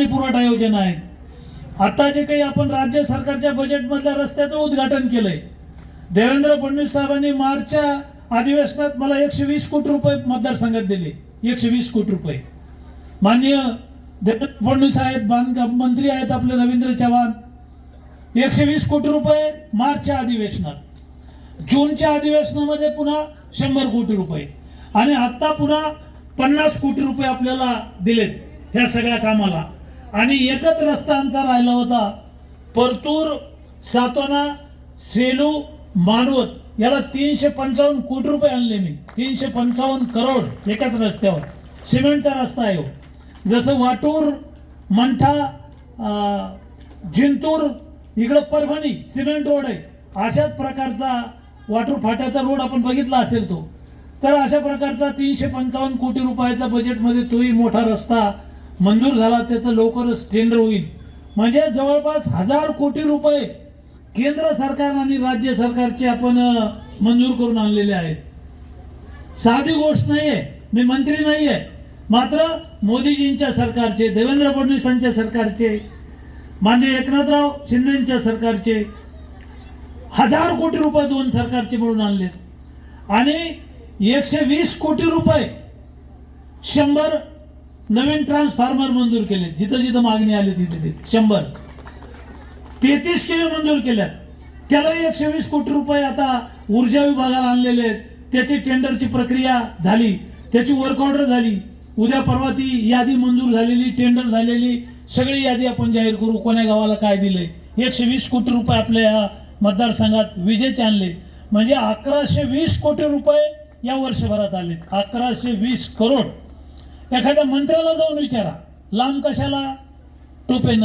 पाणी पुरवठा योजना आहे आता जे काही आपण राज्य सरकारच्या बजेटमधल्या रस्त्याचं उद्घाटन केलंय देवेंद्र फडणवीस साहेबांनी मार्चच्या अधिवेशनात मला एकशे वीस कोटी रुपये मतदारसंघात दिले. एकशे वीस कोटी रुपये. माननीय देवेंद्र फडणवीस आहेत बांधकाम मंत्री आहेत आपले रवींद्र चव्हाण. एकशे वीस कोटी रुपये मार्चच्या अधिवेशनात. जूनच्या अधिवेशनामध्ये पुन्हा शंभर कोटी रुपये. आणि आता पुन्हा पन्नास कोटी रुपये आपल्याला दिलेत ह्या सगळ्या कामाला. आणि एकच रस्ता आमचा राहिला होता. परतूर सातोना सेलू मानवत. याला तीनशे पंचावन्न कोटी रुपये आणले मी. तीनशे पंचावन्न करोड एकाच रस्त्यावर. सिमेंटचा रस्ता आहे हो. जसं वाटूर मंठा जिंतूर इकडं परभणी सिमेंट रोड आहे. अशाच प्रकारचा वाटूर फाट्याचा रोड आपण बघितला असेल तो. तर अशा प्रकारचा तीनशे पंचावन्न कोटी रुपयाचा बजेटमध्ये तोही मोठा रस्ता मंजूर झाला त्याचं लवकरच टेंडर होईल. म्हणजे जवळपास हजार कोटी रुपये केंद्र सरकार आणि राज्य सरकारचे आपण मंजूर करून आणलेले आहेत. साधी गोष्ट नाहीये. मी मंत्री नाहीये. मात्र मोदीजींच्या सरकारचे देवेंद्र फडणवीसांच्या सरकारचे माननीय एकनाथराव शिंदेच्या सरकारचे हजार कोटी रुपये दोन सरकारचे मिळून आणले आणि एकशे वीस कोटी रुपये शंभर नवीन ट्रान्सफॉर्मर मंजूर केले. जिथं जिथं मागणी आली तिथे तिथे. शंभर. तेहतीस किलो मंजूर केल्या. त्यालाही एकशे वीस कोटी रुपये आता ऊर्जा विभागाला आणलेले आहेत. त्याची टेंडरची प्रक्रिया झाली. त्याची वर्क ऑर्डर झाली. उद्या परवा ती यादी मंजूर झालेली टेंडर झालेली. सगळी यादी आपण जाहीर करू. कोण्या गावाला काय दिलंय? एकशे वीस कोटी रुपये आपल्या या मतदारसंघात विजेचे आणले. म्हणजे अकराशे वीस कोटी रुपये या वर्षभरात आले. अकराशे वीस करोड. एखाद्या मंत्र्याला जाऊन विचारा. लांब कशाला? टोपे न